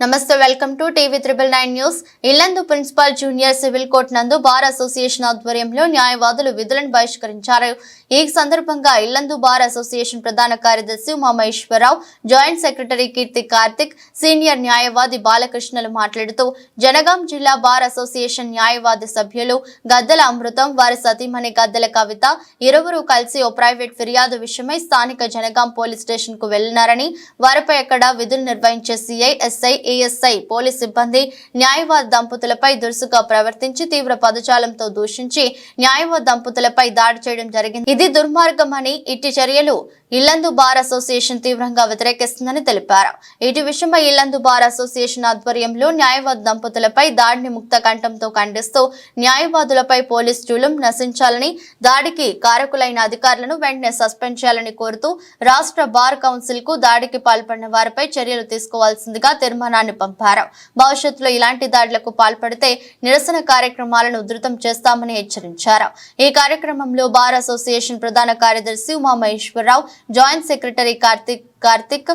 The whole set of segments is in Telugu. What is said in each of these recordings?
నమస్తే welcome to TV triple nine news. Yellandu principal junior civil court నందు బార్ అసోసియేషన్ ఆధ్వర్యంలో న్యాయవాదులు విధులను బహిష్కరించారు. ఈ సందర్భంగా ఇల్లందు బార్ అసోసియేషన్ ప్రధాన కార్యదర్శి Umamaheswararao joint secretary Keerthi Karthik senior న్యాయవాది బాలకృష్ణలు మాట్లాడుతూ జనగాం జిల్లా బార్ అసోసియేషన్ న్యాయవాది సభ్యులు గద్దెల అమృతం వారి సతీమణి గద్దెల కవిత ఇరువురు కలిసి ఓ ప్రైవేట్ ఫిర్యాదు విషయమై స్థానిక జనగాం పోలీస్ స్టేషన్కు వెళ్ళినారని వారిపై అక్కడ విధులు నిర్వహించే సిఐ ఎస్ఐ ఏఎస్ఐ పోలీస్ సిబ్బంది న్యాయవాద దంపతులపై దురుసుగా ప్రవర్తించి తీవ్ర పదజాలంతో దూషించి న్యాయవాద దంపతులపై దాడి చేయడం జరిగింది. ఇది దుర్మార్గమని ఇట్టి చర్యలు ఇల్లందు బార్ అసోసియేషన్ తీవ్రంగా వ్యతిరేకిస్తుందని తెలిపారు. ఇటు విషయమై ఇల్లందు బార్ అసోసియేషన్ ఆధ్వర్యంలో న్యాయవాద దంపతులపై దాడిని ముక్త కంఠంతో ఖండిస్తూ న్యాయవాదులపై పోలీస్ జూలం నశించాలని దాడికి కారకులైన అధికారులను వెంటనే సస్పెండ్ చేయాలని కోరుతూ రాష్ట్ర బార్ కౌన్సిల్కు దాడికి పాల్పడిన వారిపై చర్యలు తీసుకోవాల్సిందిగా తీర్మానం తీర్మానాన్ని పంపారు. భవిష్యత్తులో ఇలాంటి దాడులకు పాల్పడితే నిరసన కార్యక్రమాలను ఉధృతం చేస్తామని హెచ్చరించారు. ఈ కార్యక్రమంలో బార్ అసోసియేషన్ ప్రధాన కార్యదర్శి Umamaheswararao joint secretary Karthik Karthik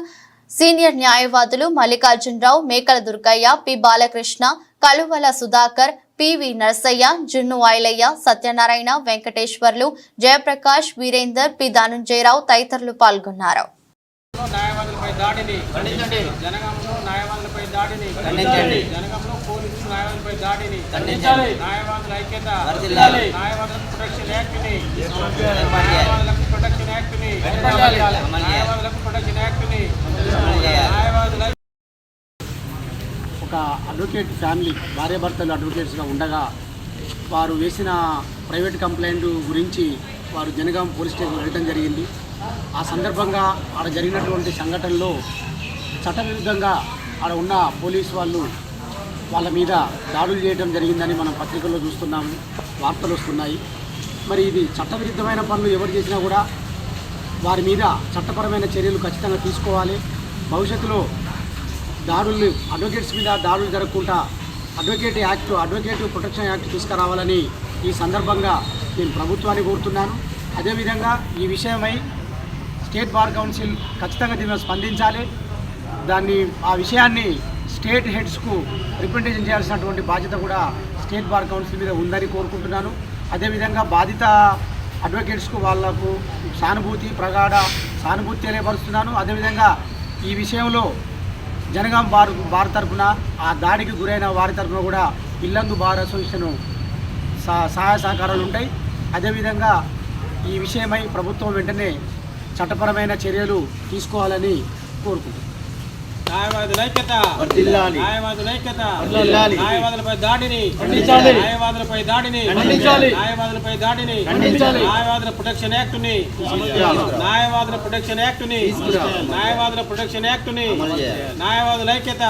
senior న్యాయవాదులు Mallikarjunarao Mekala Durgaiah P. Balakrishna Kaluvala Sudhakar PV Narasaiah Junnu Ailaiah Satyanarayana Venkateswarlu Jayaprakash Veerender P. Dhanunjayarao తదితరులు పాల్గొన్నారు. దాడిని ఖండించండి. జనగంలో న్యాయవాదులపై దాడిని ఖండించండి. జనగంలో పోలీసు న్యాయవాదులపై దాడిని ఖండించాలి. న్యాయవాదుల ఐక్యత వర్ధిల్లాలి. న్యాయవాదులకు ప్రొటెక్షన్ యాక్ట్ని. న్యాయవాదులకు ప్రొటెక్షన్ యాక్ట్ని. న్యాయవాదులకు ప్రొటెక్షన్ యాక్ట్ని. న్యాయవాదుల ఒక అడ్వకేట్ ఫ్యామిలీ భార్యాభర్తలు అడ్వకేట్స్గా ఉండగా వారు వేసిన ప్రైవేట్ కంప్లైంట్ గురించి వారు జనగాం పోలీస్ స్టేషన్ వెళ్ళడం జరిగింది ఆ సందర్భంగా ఆడ జరిగినటువంటి సంఘటనలో చట్టవిరుద్ధంగా ఆడ ఉన్న పోలీస్ వాళ్ళు వాళ్ళ మీద దాడులు చేయడం జరిగిందని మనం పత్రికల్లో చూస్తున్నాము వార్తలు వస్తున్నాయి. మరి ఇది చట్టవిరుద్ధమైన పనులు ఎవరు చేసినా కూడా వారి మీద చట్టపరమైన చర్యలు ఖచ్చితంగా తీసుకోవాలి. భవిష్యత్తులో దాడులు అడ్వకేట్స్ మీద దాడులు జరగకుండా advocate act advocate protection act తీసుకురావాలని ఈ సందర్భంగా నేను ప్రభుత్వాన్ని కోరుతున్నాను. అదేవిధంగా ఈ విషయమై స్టేట్ బార్ కౌన్సిల్ ఖచ్చితంగా దీని స్పందించాలి. దాన్ని ఆ విషయాన్ని స్టేట్ హెడ్స్కు రిప్రజెంటేషన్ చేయాల్సినటువంటి బాధ్యత కూడా స్టేట్ బార్ కౌన్సిల్ మీద ఉందని కోరుకుంటున్నాను. అదేవిధంగా బాధిత అడ్వకేట్స్కు వాళ్ళకు సానుభూతి ప్రగాఢ సానుభూతి తెలియపరుస్తున్నాను. అదేవిధంగా ఈ విషయంలో జనగాం బార్ బార్ తరపున ఆ దాడికి గురైన వారి తరపున కూడా ఇల్లందు బార్ అసోసియేషన్ సహాయ సహకారాలు ఉంటాయి. అదేవిధంగా ఈ విషయమై ప్రభుత్వం వెంటనే చట్టపరమైన చర్యలు తీసుకోవాలని కోరుకుంటున్నాను న్యాయవాదుల ఐక్యత వర్ధిల్లాలి. న్యాయవాదుల ఐక్యత వర్ధిల్లాలి. న్యాయవాదులపై దాడిని. న్యాయవాదులపై దాడిని. న్యాయవాదులపై దాడిని. న్యాయవాదుల ప్రొటెక్షన్ యాక్ట్ని చేయాలి. న్యాయవాదుల ప్రొటెక్షన్ యాక్ట్ని తీసుకురావాలి. న్యాయవాదుల ప్రొటెక్షన్ యాక్ట్ని. న్యాయవాదుల ఐక్యత.